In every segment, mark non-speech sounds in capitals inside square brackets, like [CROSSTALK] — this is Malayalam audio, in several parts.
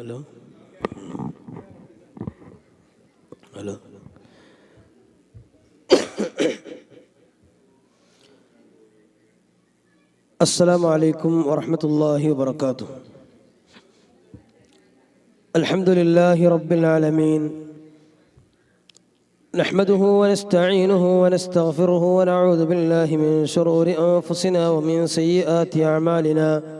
ألو؟ ألو؟ السلام عليكم ورحمة الله وبركاته. الحمد لله رب العالمين. نحمده ونستعينه ونستغفره ونعوذ بالله من شرور أنفسنا ومن سيئات أعمالنا.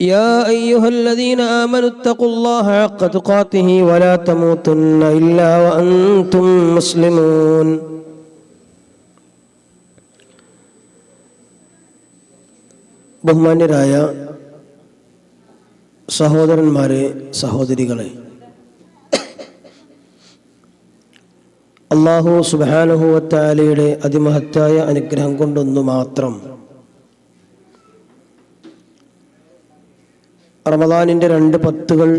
يا ايها الذين امنوا اتقوا الله حق تقاته ولا تموتن الا وانتم مسلمون ബഹുമാന്യരായ സഹോദരന്മാരെ സഹോദരികളെ അള്ളാഹു സുബാനുഹുവത്താലയുടെ അതിമഹത്തായ അനുഗ്രഹം കൊണ്ടൊന്നു മാത്രം റമദാനിന്റെ രണ്ട് പത്തുകൾ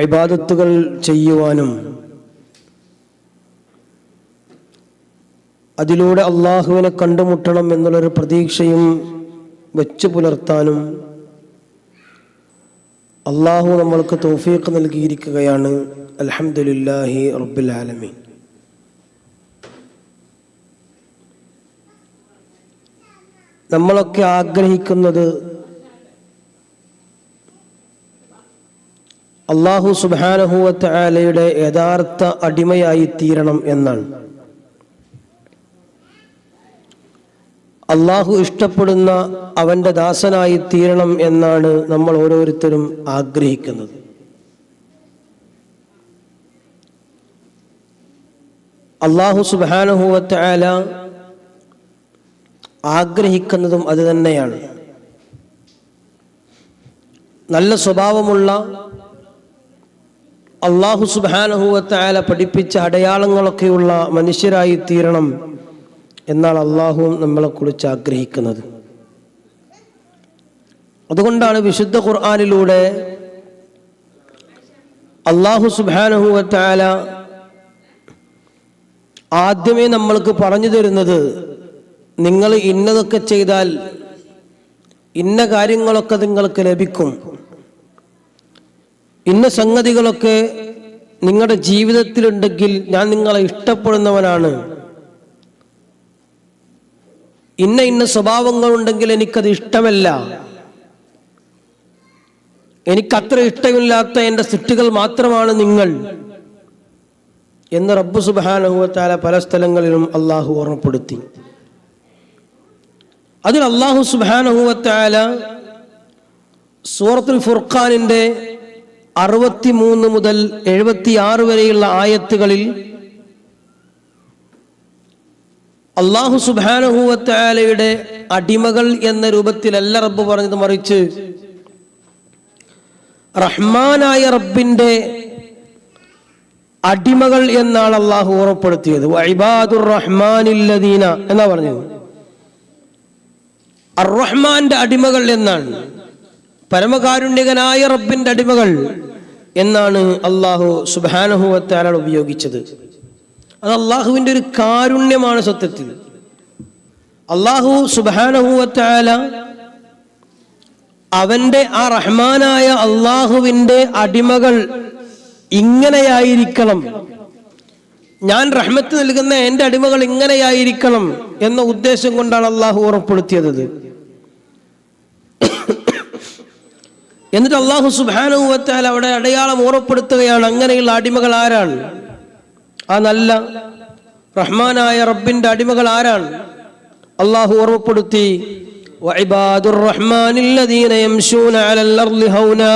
ഇബാദത്തുകൾ ചെയ്യുവാനും അതിലൂടെ അള്ളാഹുവിനെ കണ്ടുമുട്ടണം എന്നുള്ളൊരു പ്രതീക്ഷയും വെച്ചു പുലർത്താനും അള്ളാഹു നമ്മൾക്ക് തോഫീക്ക് നൽകിയിരിക്കുകയാണ്. അലഹമുല്ലാഹി റബ്ബുൽ ആലമീൻ. നമ്മളൊക്കെ ആഗ്രഹിക്കുന്നത് അള്ളാഹു സുബാനഹുവത്ത് ആലയുടെ യഥാർത്ഥ അടിമയായി തീരണം എന്നാണ്. അള്ളാഹു ഇഷ്ടപ്പെടുന്ന അവന്റെ ദാസനായി തീരണം എന്നാണ് നമ്മൾ ഓരോരുത്തരും ആഗ്രഹിക്കുന്നത്. അള്ളാഹു സുബാനഹുവത്ത് ആല ആഗ്രഹിക്കുന്നതും അത് തന്നെയാണ്. നല്ല സ്വഭാവമുള്ള അള്ളാഹു സുബാനഹുവത്തായ പഠിപ്പിച്ച അടയാളങ്ങളൊക്കെയുള്ള മനുഷ്യരായി തീരണം എന്നാണ് അള്ളാഹുവും നമ്മളെക്കുറിച്ച് ആഗ്രഹിക്കുന്നത്. അതുകൊണ്ടാണ് വിശുദ്ധ ഖുർആാനിലൂടെ അള്ളാഹു സുബാനഹുവത്തായ ആദ്യമേ നമ്മൾക്ക് പറഞ്ഞു തരുന്നത് നിങ്ങൾ ഇന്നതൊക്കെ ചെയ്താൽ ഇന്ന കാര്യങ്ങളൊക്കെ നിങ്ങൾക്ക് ലഭിക്കും. ഇന്ന സംഗതികളൊക്കെ നിങ്ങളുടെ ജീവിതത്തിലുണ്ടെങ്കിൽ ഞാൻ നിങ്ങളെ ഇഷ്ടപ്പെടുന്നവനാണ്. ഇന്ന ഇന്ന സ്വഭാവങ്ങളുണ്ടെങ്കിൽ എനിക്കത് ഇഷ്ടമല്ല. എനിക്കത്ര ഇഷ്ടമില്ലാത്ത എന്റെ സൃഷ്ടികൾ മാത്രമാണ് നിങ്ങൾ എന്ന് റബ്ബു സുബാനുഭവത്താല പല സ്ഥലങ്ങളിലും അള്ളാഹു ഓർമ്മപ്പെടുത്തി. അതിൽ അള്ളാഹു സുബാനുഹത്താല സൂറത്തുൽ ഫുർഖാനിന്റെ അറുപത്തിമൂന്ന് മുതൽ എഴുപത്തിയാറ് വരെയുള്ള ആയത്തുകളിൽ അള്ളാഹു സുബാനഹുവത്താലയുടെ അടിമകൾ എന്ന രൂപത്തിലല്ല റബ്ബ് പറഞ്ഞത് മറിച്ച് റഹ്മാനായ റബ്ബിന്റെ അടിമകൾ എന്നാണ് അള്ളാഹു ഉറപ്പെടുത്തിയത് വൈബാദുർ റഹ്മാനില്ലദീന എന്നാ പറഞ്ഞത്? അറഹ്മാന്റെ അടിമകൾ എന്നാണ്. പരമകാരുണ്യകനായ റബ്ബിന്റെ അടിമകൾ എന്നാണ് അള്ളാഹു സുബാനഹുവത്താല ഉപയോഗിച്ചത്. അത് അള്ളാഹുവിന്റെ ഒരു കാരുണ്യമാണ് സത്യത്തിൽ. അള്ളാഹു സുബാനഹുവത്താല അവന്റെ ആ റഹ്മാനായ അള്ളാഹുവിന്റെ അടിമകൾ ഇങ്ങനെയായിരിക്കണം. ഞാൻ റഹ്മത്ത് നൽകുന്ന എൻ്റെ അടിമകൾ ഇങ്ങനെയായിരിക്കണം എന്ന ഉദ്ദേശം കൊണ്ടാണ് അള്ളാഹു ഉറപ്പെടുത്തിയത് എന്നിട്ട് അള്ളാഹു സുബാനുവത്താൽ അവിടെ അടയാളം ഓർപ്പെടുത്തുകയാണ് അങ്ങനെയുള്ള അടിമകൾ ആരാണ് ആ നല്ല റഹ്മാനായ റബ്ബിന്റെ അടിമകൾ ആരാണ് അള്ളാഹു ഓർമ്മപ്പെടുത്തി وعباد الرحمن الذين يمشون على الأرض هونا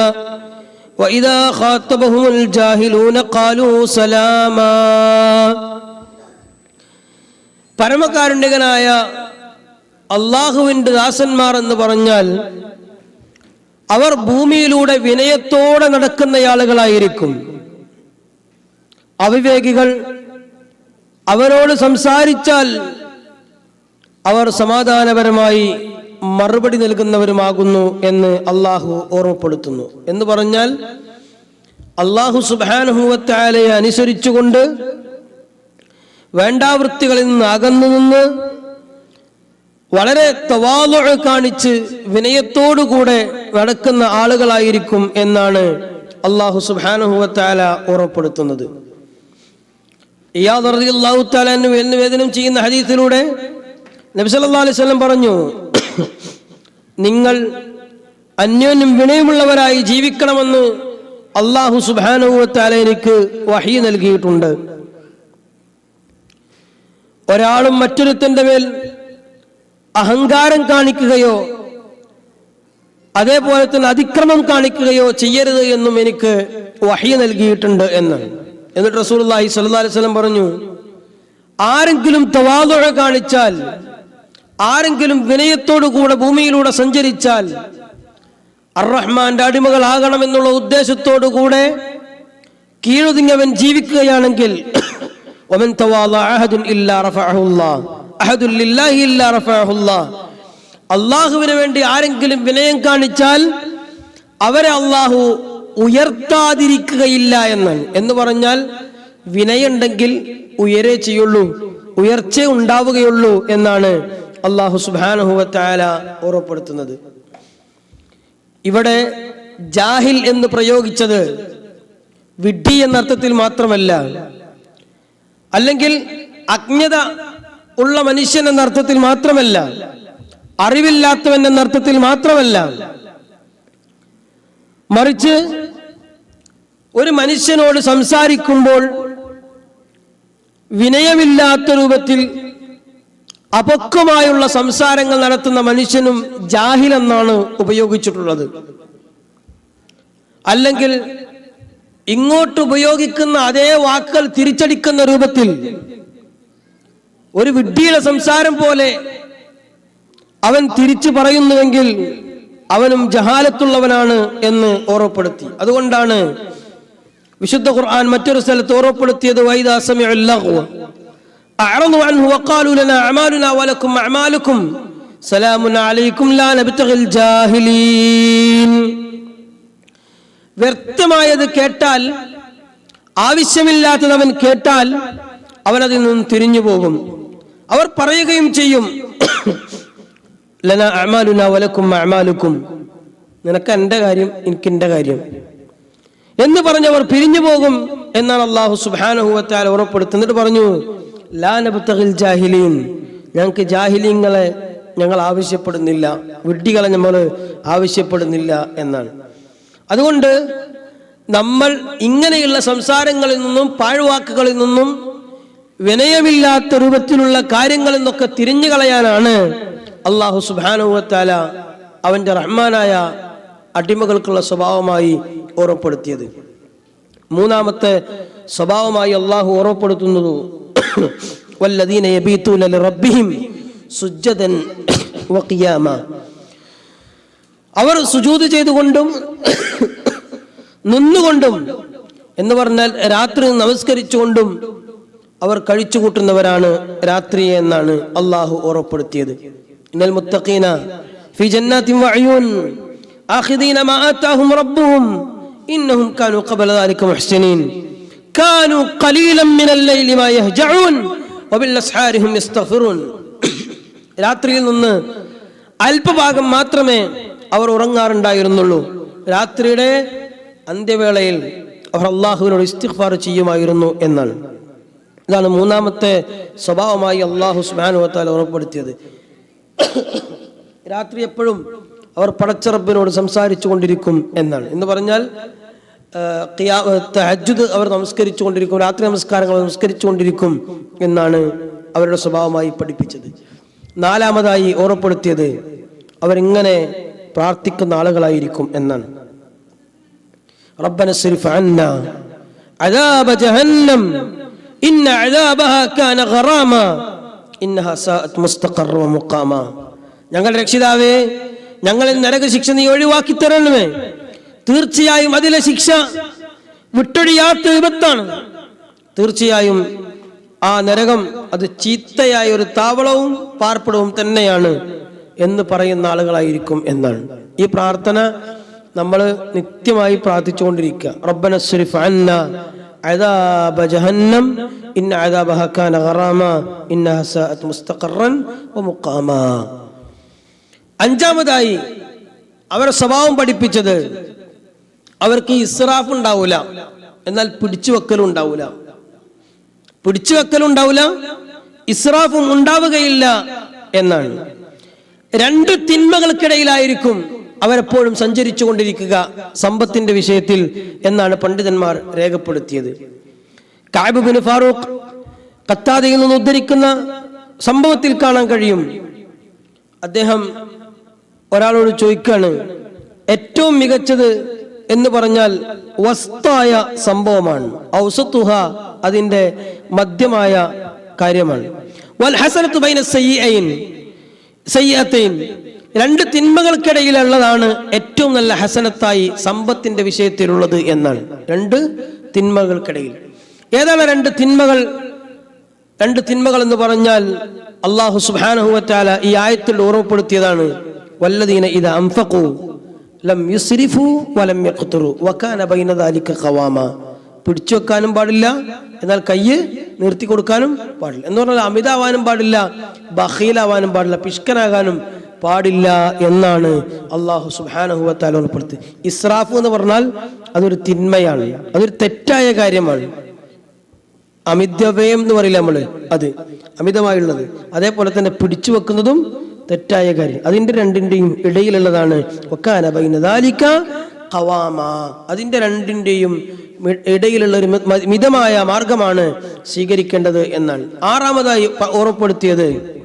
وإذا خاطبهم الجاهلون قالوا سلاما പരമകാരുണ്യകനായ അള്ളാഹുവിൻ്റെ ദാസന്മാർ എന്ന് പറഞ്ഞാൽ അവർ ഭൂമിയിലൂടെ വിനയത്തോടെ നടക്കുന്ന ആളുകളായിരിക്കും അവിവേകികൾ അവരോട് സംസാരിച്ചാൽ അവർ സമാധാനപരമായി മറുപടി നൽകുന്നവരുമാകുന്നു എന്ന് അള്ളാഹു ഓർമ്മപ്പെടുത്തുന്നു. എന്ന് പറഞ്ഞാൽ അള്ളാഹു സുബാനുഭവത്താലയെ അനുസരിച്ചുകൊണ്ട് വേണ്ടാവൃത്തികളിൽ നിന്ന് അകന്നു നിന്ന് വളരെ തവാലുഴ കാണിച്ച് വിനയത്തോടുകൂടെ നടക്കുന്ന ആളുകളായിരിക്കും എന്നാണ് അള്ളാഹു സുബാനുഭവത്താല ഓർമ്മപ്പെടുത്തുന്നത്. ഇയാദ് അള്ളാഹു താലു വേദനം ചെയ്യുന്ന ഹദീസിലൂടെ അലൈഹി വസല്ലം പറഞ്ഞു നിങ്ങൾ അന്യോന്യം വിനയമുള്ളവരായി ജീവിക്കണമെന്ന് അള്ളാഹു തആല എനിക്ക് വഹി നൽകിയിട്ടുണ്ട്. ഒരാളും മറ്റൊരുത്തന്റെ മേൽ അഹങ്കാരം കാണിക്കുകയോ അതേപോലെ തന്നെ അതിക്രമം കാണിക്കുകയോ ചെയ്യരുത് എന്നും എനിക്ക് വഹി നൽകിയിട്ടുണ്ട് എന്ന്. എന്നിട്ട് റസൂൽ അള്ളാഹി സല്ലാ വസല്ലം പറഞ്ഞു ആരെങ്കിലും തവാതുഴ കാണിച്ചാൽ ആരെങ്കിലും വിനയത്തോടുകൂടെ ഭൂമിയിലൂടെ സഞ്ചരിച്ചാൽ അറഹ്മാന്റെ അടിമകളാകണമെന്നുള്ള ഉദ്ദേശത്തോടുകൂടെ കീഴുതിങ്ങവൻ ജീവിക്കുകയാണെങ്കിൽ [CLEARS THROAT] അള്ളാഹുവിന് വേണ്ടി ആരെങ്കിലും വിനയം കാണിച്ചാൽ അവരെ അള്ളാഹു ഉയർത്താതിരിക്കുകയില്ല എന്ന്. എന്ന് പറഞ്ഞാൽ വിനയുണ്ടെങ്കിൽ ഉയരേ ചെയ്യുള്ളൂ ഉയർച്ച ഉണ്ടാവുകയുള്ളൂ എന്നാണ് അള്ളാഹു സുബാനുഹുവത്തായ ഓർമ്മപ്പെടുത്തുന്നത്. ഇവിടെ ജാഹിൽ എന്ന് പ്രയോഗിച്ചത് വിഡ്ഢി എന്നർത്ഥത്തിൽ മാത്രമല്ല അല്ലെങ്കിൽ അജ്ഞത ഉള്ള മനുഷ്യൻ എന്ന അർത്ഥത്തിൽ മാത്രമല്ല അറിവില്ലാത്തവൻ എന്ന അർത്ഥത്തിൽ മാത്രമല്ല. മറിച്ച് ഒരു മനുഷ്യനോട് സംസാരിക്കുമ്പോൾ വിനയമില്ലാത്ത രൂപത്തിൽ അപക്വമായുള്ള സംസാരങ്ങൾ നടത്തുന്ന മനുഷ്യനും ജാഹിൽ എന്നാണ് ഉപയോഗിച്ചിട്ടുള്ളത്. അല്ലെങ്കിൽ ഇങ്ങോട്ട് ഉപയോഗിക്കുന്ന അതേ വാക്കുകൾ തിരിച്ചടിക്കുന്ന രൂപത്തിൽ ഒരു വിഡ്ഢിയുടെ സംസാരം പോലെ അവൻ തിരിച്ചു പറയുന്നുവെങ്കിൽ അവനും ജഹാലത്തുള്ളവനാണ് എന്ന് ഓർമ്മപ്പെടുത്തി. അതുകൊണ്ടാണ് വിശുദ്ധ ഖുർആൻ മറ്റൊരു സ്ഥലത്ത് ഓർമ്മപ്പെടുത്തിയത് വൈദാ സമിഉൽ عنه وقالوا لنا أعمالنا ലനാ അഅമാലുനാ سلام عليكم لا نبتغي ലാ വ്യക്തമായത് കേട്ടാൽ ആവശ്യമില്ലാത്തത് അവൻ കേട്ടാൽ അവൻ അതിൽ നിന്നും തിരിഞ്ഞു പോകും. അവർ പറയുകയും ചെയ്യും ലന അമാലുന വലക്കും അമാലുക്കും. നിനക്ക് എന്റെ കാര്യം എനിക്ക് എന്റെ കാര്യം. എന്ന് പറഞ്ഞവർ പിരിഞ്ഞു പോകും എന്നാണ് അള്ളാഹു സുബാനഹുവത്താൽ ഉറപ്പെടുത്തുന്നിട്ട് പറഞ്ഞു ലാനബത്തഹിൽ ജാഹിലീൻ. ഞങ്ങൾക്ക് ജാഹിലീങ്ങളെ ഞങ്ങൾ ആവശ്യപ്പെടുന്നില്ല. വിഡ്ഢികളെ നമ്മൾ ആവശ്യപ്പെടുന്നില്ല എന്നാണ്. അതുകൊണ്ട് നമ്മൾ ഇങ്ങനെയുള്ള സംസാരങ്ങളിൽ നിന്നും പാഴ്വാക്കുകളിൽ നിന്നും വിനയമില്ലാത്ത രൂപത്തിലുള്ള കാര്യങ്ങളിൽ നിന്നൊക്കെ തിരിഞ്ഞു കളയാനാണ് അള്ളാഹു സുബാനുവത്താല അവന്റെ റഹ്മാനായ അടിമകൾക്കുള്ള സ്വഭാവമായി ഓർമ്മപ്പെടുത്തിയത്. മൂന്നാമത്തെ സ്വഭാവമായി അള്ളാഹു ഓർമ്മപ്പെടുത്തുന്നത് [COUGHS] വല്ലദീന يبيتون لربهم سجدا [COUGHS] وقياما. അവർ സുജൂത് ചെയ്തുകൊണ്ടും [COUGHS] നിന്നുകൊണ്ടും എന്ന് പറഞ്ഞാൽ രാത്രി നമസ്കരിച്ചുകൊണ്ടും അവർ കഴിച്ചു കൂട്ടുന്നവരാണ് രാത്രി എന്നാണ് അള്ളാഹു ഓർമ്മപ്പെടുത്തിയത് ഇന്നൽ മുത്തഖീന വഅയൂൻ മാ ആതാഹും ഇന്നഹും ഖബല ദാലിക മുഹ്സിനീൻ. കാനൂ قليلا من الليل ما يهجعون വബിൽ هم يستغفرون. [COUGHS] രാത്രിയിൽ നിന്ന് അല്പഭാഗം മാത്രമേ അവർ ഉറങ്ങാറുണ്ടായിരുന്നുള്ളൂ. രാത്രിയുടെ അന്ത്യവേളയിൽ അവർ അള്ളാഹുവിനോട് ഇസ്തിഗ്ഫാർ ചെയ്യുമായിരുന്നു എന്നാണ് ഇതാണ് മൂന്നാമത്തെ സ്വഭാവമായി അള്ളാഹു സുബാനുവത്താൽ ഉറപ്പെടുത്തിയത് [COUGHS] രാത്രി എപ്പോഴും അവർ പടച്ചറബിനോട് സംസാരിച്ചു കൊണ്ടിരിക്കും എന്നാണ് എന്ന് പറഞ്ഞാൽ തഹജുദ് അവർ നമസ്കരിച്ചു കൊണ്ടിരിക്കും രാത്രി നമസ്കാരങ്ങൾ നമസ്കരിച്ചു കൊണ്ടിരിക്കും എന്നാണ് അവരുടെ സ്വഭാവമായി പഠിപ്പിച്ചത് നാലാമതായി ഓർമ്മപ്പെടുത്തിയത് അവരിങ്ങനെ പ്രാർത്ഥിക്കുന്ന ആളുകളായിരിക്കും എന്നാണ് ربنا اصرف عنا عذاب جهنم إن عذابها كان غراما إنها ساءت مستقر ومقاما ഞങ്ങളുടെ രക്ഷിതാവേ ഞങ്ങളെ നരകശിക്ഷ നീ ഒഴിവാക്കി തരണമേ തീർച്ചയായും അതിലെ ശിക്ഷ വിട്ടൊഴിയാത്ത വിപത്താണ് തീർച്ചയായും ആ നരകം അത് ചീത്തയായ ഒരു താവളവും പാർപ്പിടവും തന്നെയാണ് എന്ന് പറയുന്ന ആളുകളായിരിക്കും എന്നാണ് ഈ പ്രാർത്ഥന നമ്മൾ നിത്യമായി പ്രാർത്ഥിച്ചുകൊണ്ടിരിക്കുക റബ്ബന സ്രിഫ് അന്ന عذاب جهنم إن عذابها كان غراما إنها ساءت مستقرا ومقاما അഞ്ചാമതായി അവരുടെ സ്വഭാവം പഠിപ്പിച്ചത് അവർക്ക് ഇസ്രാഫ് ഉണ്ടാവൂല. എന്നാൽ പിടിച്ചു വെക്കലും ഉണ്ടാവൂല. പിടിച്ചു വെക്കലും ഉണ്ടാവൂല ഇസ്രാഫും ഉണ്ടാവുകയില്ല എന്നാണ്. രണ്ട് തിന്മകൾക്കിടയിലായിരിക്കും അവരെപ്പോഴും സഞ്ചരിച്ചു കൊണ്ടിരിക്കുക സമ്പത്തിന്റെ വിഷയത്തിൽ എന്നാണ് പണ്ഡിതന്മാർ രേഖപ്പെടുത്തിയത്. കാബുബിന് ഫാറൂഖ് കത്താതയിൽ നിന്ന് ഉദ്ധരിക്കുന്ന സംഭവത്തിൽ കാണാൻ കഴിയും. അദ്ദേഹം ഒരാളോട് ചോദിക്കാണ് ഏറ്റവും മികച്ചത് എന്ന് പറഞ്ഞാൽ വസ്തായ സംഭവമാണ്. ഔസത്തുഹ അതിന്റെ മധ്യമായ കാര്യമാണ്. വൽ ബൈന സയ്യൻ സയ്യത്തൈൻ രണ്ട് തിന്മകൾക്കിടയിലുള്ളതാണ് ഏറ്റവും നല്ല ഹസനത്തായി സമ്പത്തിന്റെ വിഷയത്തിലുള്ളത് എന്നാണ്. രണ്ട് തിന്മകൾക്കിടയിൽ. ഏതാണ് രണ്ട് തിന്മകൾ? രണ്ട് തിന്മകൾ എന്ന് പറഞ്ഞാൽ അള്ളാഹു സുബാനഹുവറ്റാല ഈ ആയത്തിൽ ഓർമ്മപ്പെടുത്തിയതാണ്. വല്ലതീന ഇത് അംഫഖു ലം യുസ്രിഫു വലം യഖ്തുറു. വകാന ബൈന ദാലിക ഖവാമ. പിടിച്ചു വെക്കാനും പാടില്ല. എന്നാൽ കയ്യ് നിർത്തി കൊടുക്കാനും പാടില്ല. എന്ന് പറഞ്ഞാൽ അമിതാവാനും പാടില്ല ബഹീലാവാനും പാടില്ല പിഷ്കനാകാനും പാടില്ല എന്നാണ് അള്ളാഹു സുബാനഹുവത്താല ഉൾപ്പെടുത്തി ഇസ്രാഫ് എന്ന് പറഞ്ഞാൽ അതൊരു തിന്മയാണ്. അതൊരു തെറ്റായ കാര്യമാണ്. അമിതവ്യയം എന്ന് പറയില്ല നമ്മൾ അത്. അമിതമായുള്ളത്. അതേപോലെ തന്നെ പിടിച്ചു വെക്കുന്നതും തെറ്റായ കാര്യം. അതിന്റെ രണ്ടിന്റെയും ഇടയിലുള്ളതാണ് ഒക്കാന ബൈനദാലിക്ക ഖവാമ. അതിന്റെ രണ്ടിന്റെയും മി- ഇടയിലുള്ള ഒരു മിതമായ മാർഗമാണ് സ്വീകരിക്കേണ്ടത് എന്നാണ്. ആറാമതായി ഓർമ്മപ്പെടുത്തിയത്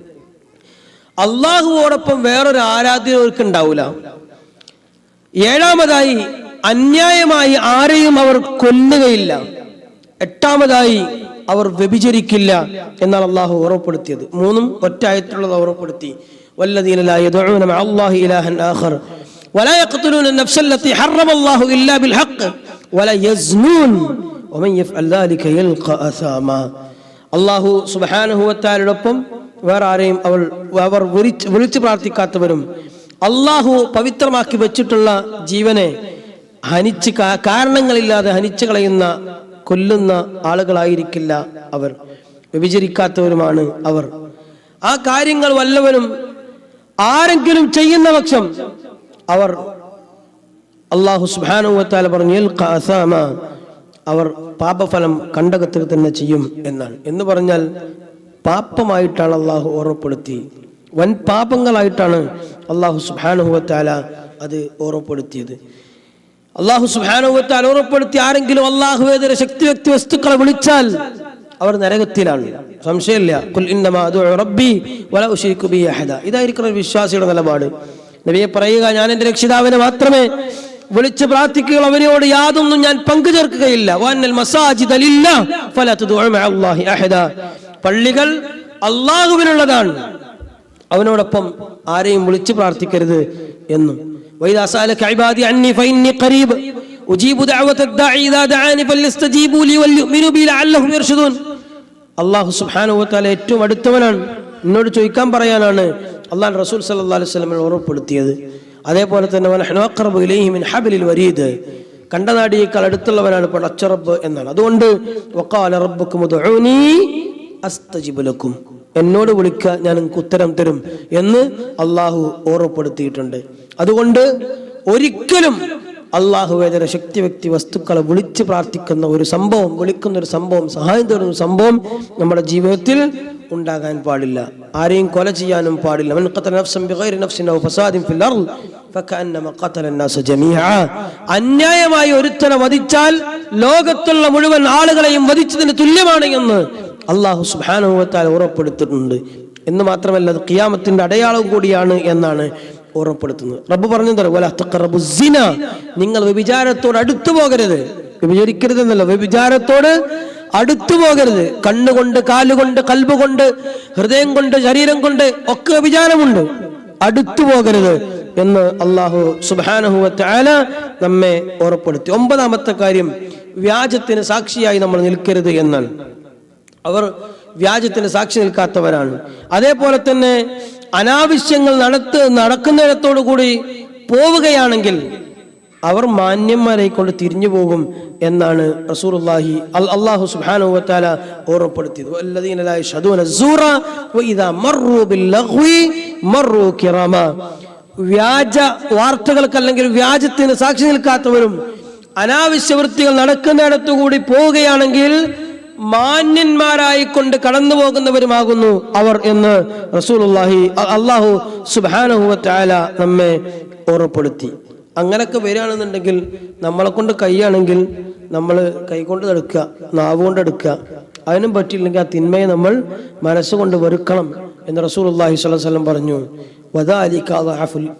അള്ളാഹുവോടൊപ്പം വേറൊരു ആരാധകർക്ക് ഉണ്ടാവില്ല ഏഴാമതായി അന്യായമായി ആരെയും അവർ കൊല്ലുകയില്ല. എട്ടാമതായി അവർ വ്യഭിചരിക്കില്ല എന്നാണ് അള്ളാഹു ഓർമ്മപ്പെടുത്തിയത് മൂന്നും ഒറ്റായത്തിലുള്ളത് ഓർമ്മപ്പെടുത്തി والذين لا يدعون مع الله إلها آخر ولا يقتلون النفس التي حرم الله إلا بالحق ولا يزنون ومن يفعل ذلك يلقى أثاما അള്ളാഹു സുബാനുഹുവത്താരോടൊപ്പം വേറെ ആരെയും അവൾ അവർ വിളിച്ച് വിളിച്ചു പ്രാർത്ഥിക്കാത്തവരും അള്ളാഹു പവിത്രമാക്കി വെച്ചിട്ടുള്ള ജീവനെ ഹനിച്ച് കാ- കാരണങ്ങളില്ലാതെ ഹനിച്ചു കളയുന്ന കൊല്ലുന്ന ആളുകളായിരിക്കില്ല അവർ വ്യഭിചരിക്കാത്തവരുമാണ് അവർ ആ കാര്യങ്ങൾ വല്ലവരും ആരെങ്കിലും ചെയ്യുന്ന പക്ഷം അവർ അള്ളാഹു സുബാനുവത്താല പറഞ്ഞു. അവർ പാപഫലം കണ്ടകത്തിൽ തന്നെ ചെയ്യും എന്നാണ്. എന്ന് പറഞ്ഞാൽ പാപമായിട്ടാണ് അള്ളാഹു ഓർമ്മപ്പെടുത്തി. വൻ പാപങ്ങളായിട്ടാണ് അള്ളാഹു സുബാനുവത്താല അത് ഓർമ്മപ്പെടുത്തിയത്. അള്ളാഹു സുബാനുവത്താൽ ഓർമ്മപ്പെടുത്തി ആരെങ്കിലും അള്ളാഹുവേതര ശക്തി വ്യക്തി വസ്തുക്കളെ വിളിച്ചാൽ അവർ നരകത്തിലാണ്. സംശയമില്ല. ഇതായിരിക്കണം വിശ്വാസിയുടെ നിലപാട്. നബിയെ പറയുക ഞാൻ എന്റെ രക്ഷിതാവിനെ മാത്രമേ വിളിച്ച് പ്രാർത്ഥിക്കുക അവനോട് യാതൊന്നും ഞാൻ പങ്കു ചേർക്കുകയില്ല പള്ളികൾ അള്ളാഹുവിനുള്ളതാണ് അവനോടൊപ്പം ആരെയും വിളിച്ച് പ്രാർത്ഥിക്കരുത് എന്നും. ഉജീബു ദഅവത ദാഇ ഇദാ ദഅാനി ഫലിസ്തജീബു ലി വൽയുമിനു ബി ലഅല്ലഹും യർഷദൂൻ അള്ളാഹു സുബ്ഹാനഹു വതആല ഏറ്റവും അടുത്തവനാണ്. എന്നോട് ചോദിക്കാൻ പറയാനാണ് അള്ളാഹ് റസൂൽ സല്ലല്ലാഹു അലൈഹി സ്വലമിനെ ഓർമ്മപ്പെടുത്തിയത്. അതേപോലെ തന്നെ വരീദ്. കണ്ടനാടിയേക്കാൾ അടുത്തുള്ളവനാണ് പടച്ചറബ് എന്നാണ്. അതുകൊണ്ട് അസ്തജിബുലക്കും എന്നോട് വിളിക്കുക ഞാൻ നിങ്ങൾക്ക് ഉത്തരം തരും എന്ന് അള്ളാഹു ഓർമ്മപ്പെടുത്തിയിട്ടുണ്ട്. അതുകൊണ്ട് ഒരിക്കലും അള്ളാഹുവേദന ശക്തി വ്യക്തി വസ്തുക്കളെ വിളിച്ച് പ്രാർത്ഥിക്കുന്ന ഒരു സംഭവം വിളിക്കുന്ന ഒരു സംഭവം സഹായം തരുന്ന സംഭവം നമ്മുടെ ജീവിതത്തിൽ ഉണ്ടാകാൻ പാടില്ല. ആരെയും കൊല ചെയ്യാനും പാടില്ല. അന്യായമായി ഒരുത്തനെ വധിച്ചാൽ ലോകത്തുള്ള മുഴുവൻ ആളുകളെയും വധിച്ചതിന് തുല്യമാണ് എന്ന് അള്ളാഹു സുഹാനുഭവത്താൽ ഉറപ്പെടുത്തിട്ടുണ്ട് എന്ന് മാത്രമല്ല അത് കിയാമത്തിന്റെ അടയാളം കൂടിയാണ് എന്നാണ് ഓർമ്മപ്പെടുത്തുന്നത് റബ്ബ് പറഞ്ഞു "വലാ നിങ്ങൾ വ്യഭിചാരത്തോട് അടുത്തു പോകരുത്. എന്നല്ല വ്യഭിചാരത്തോട് അടുത്തു പോകരുത്. കണ്ണുകൊണ്ട് കാലുകൊണ്ട് കൽബ് കൊണ്ട് ഹൃദയം കൊണ്ട് ശരീരം കൊണ്ട് ഒക്കെ വ്യഭിചാരമുണ്ട്. അടുത്തു പോകരുത് എന്ന് അള്ളാഹു സുബാനഹുവല നമ്മെ ഓർപ്പെടുത്തി ഒമ്പതാമത്തെ കാര്യം വ്യാജത്തിന് സാക്ഷിയായി നമ്മൾ നിൽക്കരുത് എന്നാണ് അവർ വ്യാജത്തിന് സാക്ഷി നിൽക്കാത്തവരാണ്. അതേപോലെ തന്നെ അനാവശ്യങ്ങൾ നടത്ത് നടക്കുന്നിടത്തോടു കൂടി പോവുകയാണെങ്കിൽ അവർ മാന്യന്മാരെ കൊണ്ട് തിരിഞ്ഞു പോകും എന്നാണ് റസൂർഹി അൽ അള്ളാഹു സുബാനുവത്താല ഓർമ്മപ്പെടുത്തിയത്. വ്യാജ വാർത്തകൾക്ക് അല്ലെങ്കിൽ വ്യാജത്തിന് സാക്ഷി നിൽക്കാത്തവരും അനാവശ്യ വൃത്തികൾ നടക്കുന്നിടത്തുകൂടി പോവുകയാണെങ്കിൽ മാന്യന്മാരായി കൊണ്ട് കടന്നു പോകുന്നവരുമാകുന്നു അവർ എന്ന് റസൂലുള്ളാഹി അള്ളാഹു വതആല നമ്മെ ഓർമ്മപ്പെടുത്തി. അങ്ങനൊക്കെ വരികയാണെന്നുണ്ടെങ്കിൽ നമ്മളെ കൊണ്ട് കൈയാണെങ്കിൽ നമ്മൾ കൈകൊണ്ട് എടുക്കുക നാവ് കൊണ്ട് എടുക്കുക. അതിനും പറ്റിയില്ലെങ്കിൽ ആ തിന്മയെ നമ്മൾ മനസ്സുകൊണ്ട് വെറുക്കണം എന്ന് റസൂൽ അള്ളാഹി വസല്ലം പറഞ്ഞു.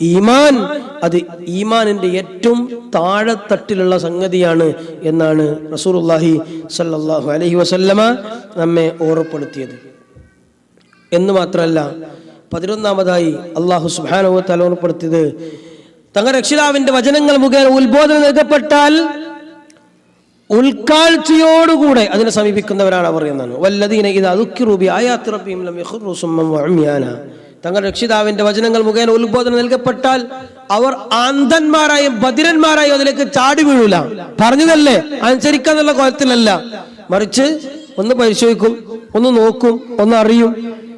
ഈമാൻ. അത് ഈമാനിന്റെ ഏറ്റവും താഴെത്തട്ടിലുള്ള സംഗതിയാണ് എന്നാണ് റസൂലുള്ളാഹി സല്ലാഹു അലഹി വസല്ലമ നമ്മെ ഓർമ്മപ്പെടുത്തിയത്. എന്ന് മാത്രമല്ല പതിനൊന്നാമതായി അള്ളാഹു സുബ്ഹാനഹു വതആല ഓർമ്മപ്പെടുത്തിയത് തങ്ങളുടെ രക്ഷിതാവിന്റെ വചനങ്ങൾ മുഖേന ഉത്ബോധനം നൽകപ്പെട്ടാൽ ഉൾക്കാഴ്ചയോടുകൂടെ അതിനെ സമീപിക്കുന്നവരാണ് അവർ എന്നാണ്. വല്ലതീന ഇത് അതുക്കി റൂബി ആയാത്തിറബിയും തങ്ങളുടെ രക്ഷിതാവിന്റെ വചനങ്ങൾ മുഖേന ഉത്ബോധനം നൽകപ്പെട്ടാൽ അവർ അന്ധന്മാരായും ബദിരന്മാരായും അതിലേക്ക് ചാടി വീഴൂല. പറഞ്ഞതല്ലേ? അനുസരിക്കാന്നുള്ള കോലത്തിലല്ല. മറിച്ച് ഒന്ന് പരിശോധിക്കും ഒന്ന് നോക്കും ഒന്ന് അറിയും.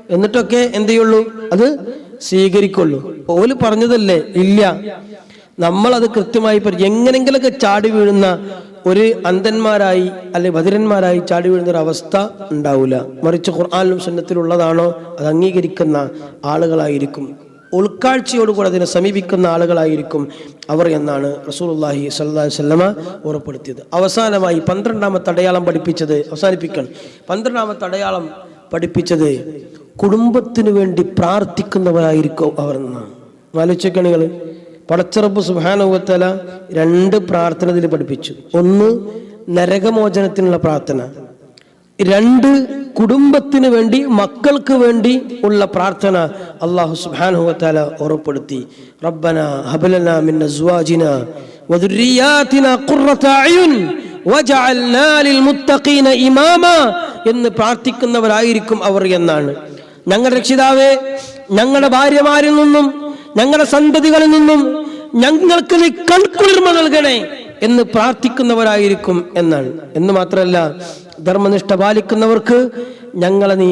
എന്നിട്ടൊക്കെ എന്ത് ചെയ്യുള്ളൂ? അത് സ്വീകരിക്കുള്ളൂ. ഓൽ പറഞ്ഞതല്ലേ? ഇല്ല. നമ്മൾ അത് കൃത്യമായി എങ്ങനെങ്കിലൊക്കെ ചാടി വീഴുന്ന ഒരു അന്ധന്മാരായി അല്ലെ ഭദ്രന്മാരായി ചാടി വീഴുന്ന ഒരു അവസ്ഥ ഉണ്ടാവില്ല മറിച്ച് ഖുർആാനിലും സുന്നത്തിലുള്ളതാണോ? അത് അംഗീകരിക്കുന്ന ആളുകളായിരിക്കും. ഉൾക്കാഴ്ചയോടുകൂടെ അതിനെ സമീപിക്കുന്ന ആളുകളായിരിക്കും അവർ എന്നാണ് സ്വല്ലല്ലാഹി അലൈഹി വസല്ലമ ഉറപ്പെടുത്തിയത്. അവസാനമായി പന്ത്രണ്ടാമത്തെ അടയാളം പഠിപ്പിച്ചത് അവസാനിപ്പിക്കണം. പന്ത്രണ്ടാമത്തെ അടയാളം പഠിപ്പിച്ചത് കുടുംബത്തിന് വേണ്ടി പ്രാർത്ഥിക്കുന്നവരായിരിക്കും അവർ എന്നാണ്. ആലോചിക്കണ നിങ്ങൾ പടച്ചറപ്പ് സുഹാനുവത്തല രണ്ട് പ്രാർത്ഥന ഇതിൽ പഠിപ്പിച്ചു. ഒന്ന് നരകമോചനത്തിനുള്ള പ്രാർത്ഥന. രണ്ട് കുടുംബത്തിന് വേണ്ടി മക്കൾക്ക് വേണ്ടി ഉള്ള പ്രാർത്ഥന അള്ളാഹു സുബ്ഹാനഹുവതആല ഉറപ്പെടുത്തി റബ്ബന ഹബലന മിൻ ഖുർറത ലിൽമുത്തഖീന ഇമാമ എന്ന് പ്രാർത്ഥിക്കുന്നവരായിരിക്കും അവർ എന്നാണ്. ഞങ്ങളുടെ രക്ഷിതാവേ ഞങ്ങളുടെ ഭാര്യമാരിൽ നിന്നും ഞങ്ങളുടെ സന്തതികളിൽ നിന്നും ഞങ്ങൾക്ക് നീ കൺകുളിർമ നൽകണേ എന്ന് പ്രാർത്ഥിക്കുന്നവരായിരിക്കും എന്നാണ് എന്ന് മാത്രമല്ല ധർമ്മനിഷ്ഠ പാലിക്കുന്നവർക്ക് ഞങ്ങളെ നീ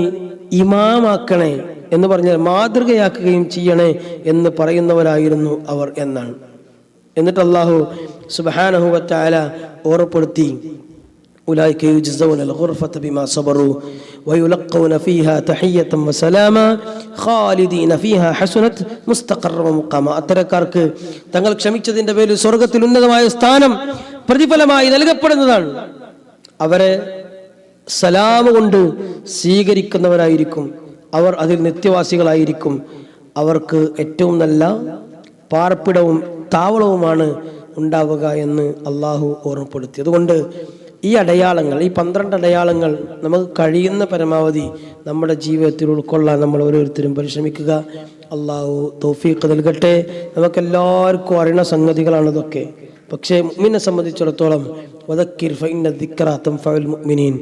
ഇമാമാക്കണേ എന്ന് പറഞ്ഞാൽ മാതൃകയാക്കുകയും ചെയ്യണേ എന്ന് പറയുന്നവരായിരുന്നു അവർ എന്നാണ് എന്നിട്ട് അള്ളാഹു സുബാനഹുവറ്റാല ഓർപ്പെടുത്തി أولئك يجزون الغرفة بما صبروا ويلقون فيها تحية وسلاما خالدين فيها حسنت مستقرا ومقاما അത്തരക്കാർക്ക് തങ്ങൾ ക്ഷമിച്ചതിന്റെ പേരിൽ സ്വർഗത്തിൽ ഉന്നതമായ സ്ഥാനം പ്രതിഫലമായി നൽകപ്പെടുന്നതാണ് അവരെ സലാമ കൊണ്ട് സ്വീകരിക്കുന്നവരായിരിക്കും അവർ അതിൽ നിത്യവാസികളായിരിക്കും അവർക്ക് ഏറ്റവും നല്ല പാർപ്പിടവും താവളവുമാണ് ഉണ്ടാവുക എന്ന് അള്ളാഹു ഓർമ്മപ്പെടുത്തി അതുകൊണ്ട് ഈ അടയാളങ്ങൾ ഈ പന്ത്രണ്ട് അടയാളങ്ങൾ നമുക്ക് കഴിയുന്ന പരമാവധി നമ്മുടെ ജീവിതത്തിൽ ഉൾക്കൊള്ളാൻ നമ്മൾ ഓരോരുത്തരും പരിശ്രമിക്കുക. അള്ളാഹു തൗഫീഖ് നൽകട്ടെ. നമുക്കെല്ലാവർക്കും എല്ലാവർക്കും സംഗതികളാണ് ഇതൊക്കെ. പക്ഷേ മുഅ്മിനെ സംബന്ധിച്ചിടത്തോളം മുഅ്മിനീൻ.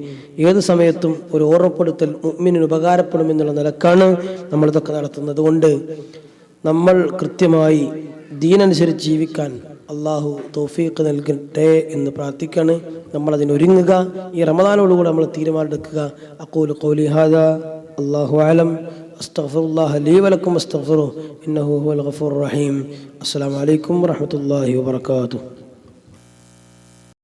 ഏത് സമയത്തും ഒരു ഓർമ്മപ്പെടുത്തൽ മുഅ്മിനിന് ഉപകാരപ്പെടുമെന്നുള്ള നിലക്കാണ് നമ്മളിതൊക്കെ നടത്തുന്നത് അതുകൊണ്ട് നമ്മൾ കൃത്യമായി ദീനനുസരിച്ച് ജീവിക്കാൻ അള്ളാഹു തോഫീക്ക് നൽകട്ടെ എന്ന് പ്രാർത്ഥിക്കാണ് നമ്മൾ അതിനൊരുങ്ങുക ഈ റമദാനോടുകൂടെ നമ്മൾ തീരുമാനമെടുക്കുക. അക്കൂൽ കോലിഹാദ അള്ളാഹു ആലം അസ്തഗ്ഫിറുല്ലാഹ ലീ വലക്കും. അസ്തഗ്ഫിറു. ഇന്നഹു ഹുവൽ ഗഫൂർ റഹീം. അസ്സാം അലൈക്കും വറഹ്മത്തുള്ളാഹി വബറകാതുഹു.